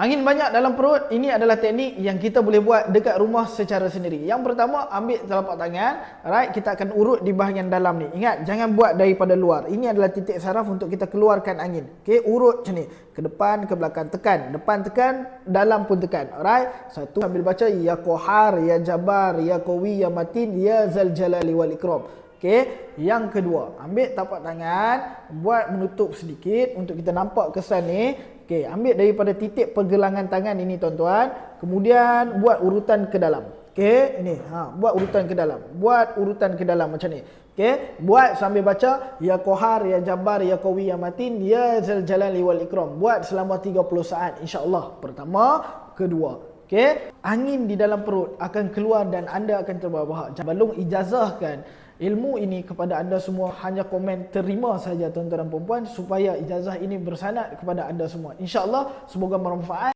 Angin banyak dalam perut, ini adalah teknik yang kita boleh buat dekat rumah secara sendiri. Yang pertama, ambil telapak tangan, right? Kita akan urut di bahagian dalam ni. Ingat, jangan buat daripada luar. Ini adalah titik saraf untuk kita keluarkan angin. Okey, urut macam ni. Ke depan, ke belakang, tekan. Depan tekan, dalam pun tekan. Alright? Satu, sambil baca, Ya Kohar, Ya Jabar, Ya Qawi, Ya Matin, Ya Zal Jalali Wal Ikram. Okey, yang kedua, ambil tapak tangan, buat menutup sedikit untuk kita nampak kesan ni. Okey, ambil daripada titik pergelangan tangan ini tuan-tuan, kemudian buat urutan ke dalam. Okey, ini ha, buat urutan ke dalam. Buat urutan ke dalam macam ni. Okey, buat sambil baca ya Qahar, ya Jabbar, ya Qawi, ya Matin, ya Zal Jalali wal Ikram. Buat selama 30 saat insya-Allah. Pertama, kedua. Okey, angin di dalam perut akan keluar dan anda akan terbawa. Balung ijazahkan ilmu ini kepada anda semua hanya komen terima saja tuan-tuan dan puan-puan supaya ijazah ini bersanad kepada anda semua. Insya-Allah semoga bermanfaat.